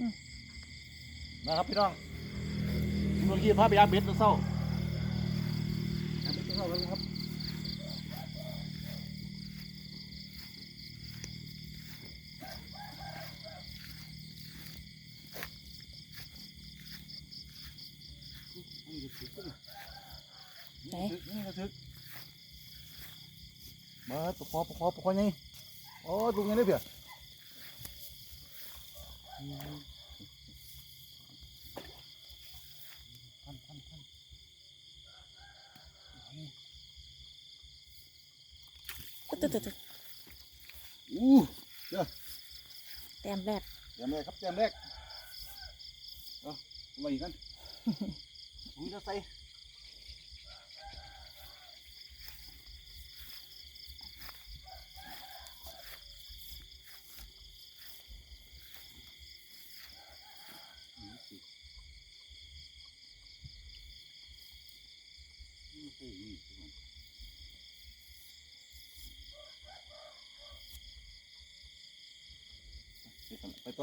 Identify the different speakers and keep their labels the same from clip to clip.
Speaker 1: อืม
Speaker 2: นะครับพี่น้องเมื่อกี้พาไปยามเบ็ดตัวเศร้ายามเบ็ดตัวเศร้าแล้วครับนี่ก็ถึกขึ้น
Speaker 1: ไหน
Speaker 2: นี่ก็ถึกมาประคอประคอประคอไงโอ้ดูไงได้เพีย พันพันพัน
Speaker 1: ตึ๊ดตึ๊ดตึ๊ดตึ๊ด
Speaker 2: อู้เด้อ
Speaker 1: แต้มแรก
Speaker 2: เตรียมแรกครับเตรียมแรกเอาอะไรกันอุ้ยจะใส่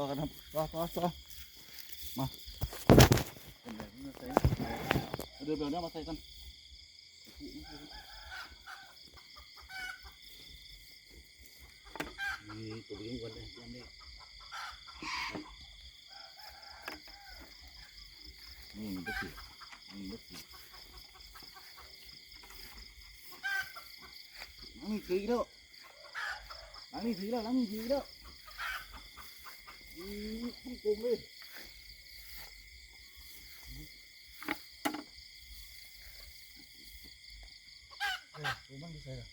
Speaker 2: ต่อกันครับต่อต่อต่อมาเป็นแบบนี้มาใส่เอาเดี๋ยวเดี๋ยวเนี่ยมาใส่กันนี่ตัวเลี้ยงกันเลยยังได้นี่มันก็คือนี่มันก็คือล้างนี่ถือแล้วล้างนี่ถือแล้วล้างนี่ถือแล้ว อืมทั้งกลมเลยเอ้ยตัวมันไม่ใช่หรอ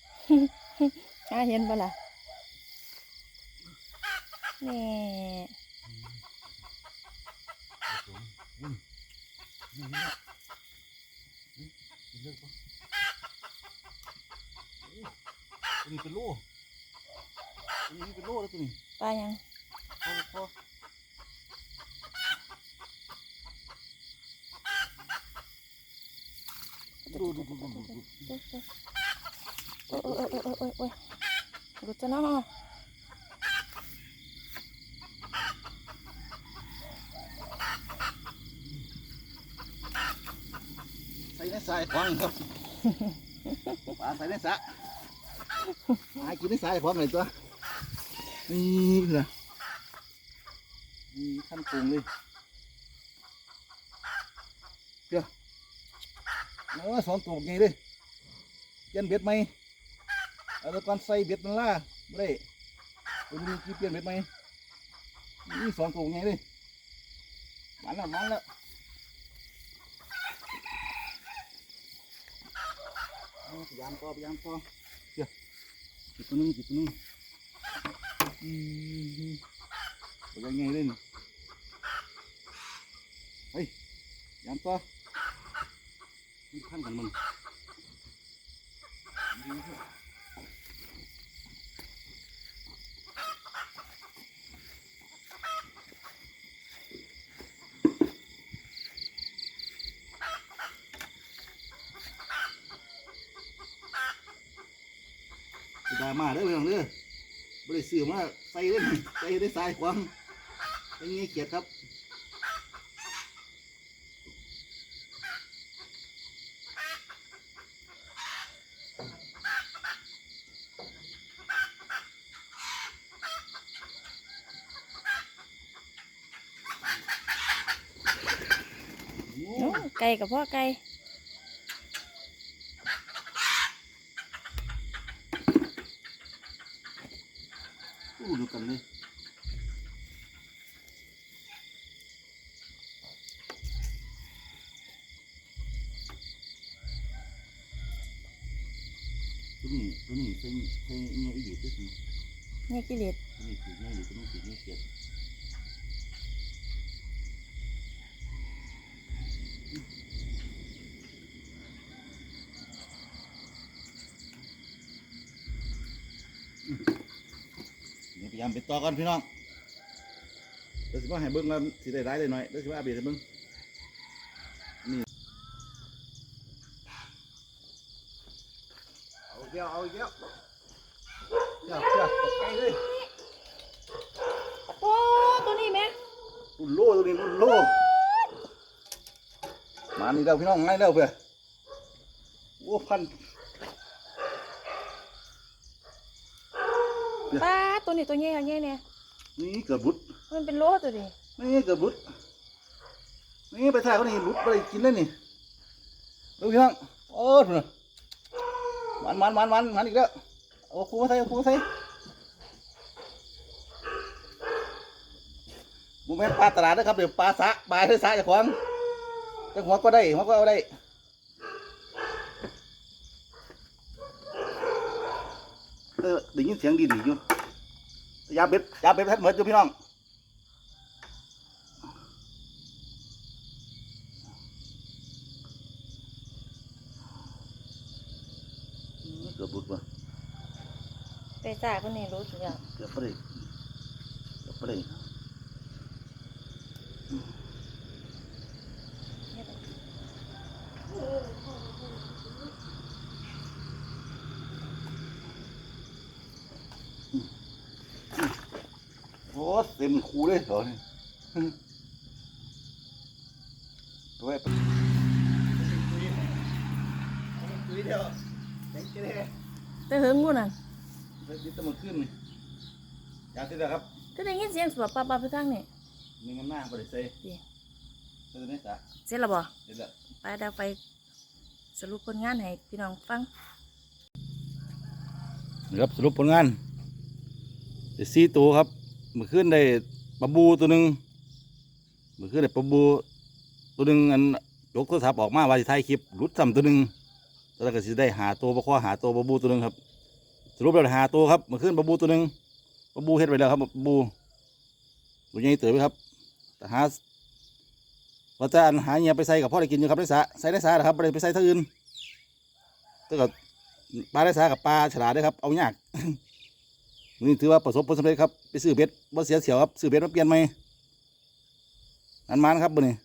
Speaker 1: อ่าเห็นปะล่ะนี่
Speaker 2: อืมนี่นี่นี่นี่เลิกปะโอ้ตัวนี้เป็นโล่ตัวนี้เป็นโล่แล้วตัวนี้
Speaker 1: ปลายัง
Speaker 2: พอพอดูดูดูดูดูดู
Speaker 1: ตึ๊ดตึ๊ด โอ้ยโอ้ยโอ้ยโอ้ยโอ้ยโอ้ยหลุดจะเนาะ
Speaker 2: ใส่ในสายขวางครับปลาใส่ในสระหากินในสายขวางเลยตัวนี่เหรอนี่ขั้นปรุงเลยเดี๋ยว เนื้อสองตัวไงเลยเปลี่ยนเบ็ดไหมเอาแตะกอนใส่เบ็ดมันล่าไม่ได้เป็นมีกี่เปลี่ยนเบ็ดไหมนี่สองตัวไงเลยมันแล้วมันแล้วเอาพยายามต่อพยายามต่อเดี๋ยวจิบตัวหนึงจิบตัวหนึงอืมเป็นยังไงเลยนี่เฮ้ยพยายามต่อมัน ขั้นกันมึงดรามาเด้อเรื่องเด้อบ่ได้ซื้อมาใส่เด้อนี่ใส่ได้สายขวางใส่เงี้เกียดครับ
Speaker 1: ก่กับพ่อไก่
Speaker 2: อู้ดูกันเลยตัวนี้ตัวนี้ใส่ใส่เงี้ยอีดีตัวนี้
Speaker 1: นี่กิเลส
Speaker 2: ตัวนี้ถือเงี้ยอีดีตัวนี้ถือเงี้ยเกีย ดเดี๋ยวพยายามไปต่อกันพี่น้องเดี๋ยวสิว่าให้เบิ้งกันสิได้ได้เลยหน่อยเดี๋ยวสิว่าเอาเบียดให้เบิ้งนี่เอาอีกแล้วเอาอีกแล้วเชือกเชือกตกใจเลย
Speaker 1: โอ้ตัวนี้แม่
Speaker 2: อู้รุ่นโลตัวนี้รุ่นโลมานี่แล้วพี่น้องง่ายแล้วเพื่อโอ้พัน
Speaker 1: ป้าตัวนี้ตัวใหญ่เอาใหญ่เนี่ย
Speaker 2: นี่เกือบรุด
Speaker 1: มันเป็นโลตัวดิ
Speaker 2: นี่เกือบรุดนี่ไปถ่ายเขานี่รุดไปกินเลยนี่ดูพี่น้องโอ้เพื่อนมันมันมันมันมันอีกแล้วเอาครูมาใส่เอาครูมาใส่บุแม่นปลาตลาดนะครับเดี๋ยวปลาสะปลาที่สะจะขวางจะหัวก็ได้หัวก็เอาได้ เออได้ยินเสียงดีๆอยู่ยาเบ็ดยาเบ็ดทัดเหมือนอยู่พี่น้องเกือบบุดว่ะ
Speaker 1: ไปจ่ายคนนี้รู้สุดยอด
Speaker 2: เกือบไม่ได้เกือบไม่ได้ โอ้เต็มคูเลยเหรอเนี่ตัวไอ้ตุ้ยเดียวแข็งเจ๊
Speaker 1: แต่เฮิงงูนั่น
Speaker 2: ไปติดตมันขึ้นนี่อยากติดแล้วครับ
Speaker 1: ก็ได้ยินเสียงสวบป้าป้าไปทางนี่
Speaker 2: มีเงินหน้าบริเซ่
Speaker 1: ดี
Speaker 2: เออเนี่ยจ้ะ
Speaker 1: เสร็จแล้วบ่
Speaker 2: เดี๋ยวละ
Speaker 1: ไปเดาไปสรุปผลงานให้พี่น้องฟัง
Speaker 2: ครับสรุปผลงานได้สี่ตัวครับ มื่อคืนได้ปลาบูตัวหนึ่งมื่อคืนได้ปลาบูตัวหนึ่งอันยกโทรศัพท์ออกมาว่าจะถ่ายคลิปหลุดซ้ำตัวหนึ่งแล้วก็สิได้หาตัวปลาข้อหาตัวปลาบูตัวหนึ่งครับสรุปแล้วหาตัวครับมื่อคืนปลาบูตัวหนึ่งปลาบูเฮ็ดไว้แล้วครับปลาบูตัวใหญ่เต๋อไว้ครับแต่หาว่าจะอันหาเงียไปใส่กับพ่อได้กินอยู่ครับได้สาใส่ได้สาเหรอครับไม่ไปใส่ท่าอื่นแต่ก็ปลาได้สากับปลาฉลาดเด้วยครับเอายาก นี่ถือว่าประสบผลสำเร็จครับ ไปซื้อเบ็ดบ่เสียเสียวครับ ซื้อเบ็ดมาเปลี่ยนใหม่อันมานครับบ่นี่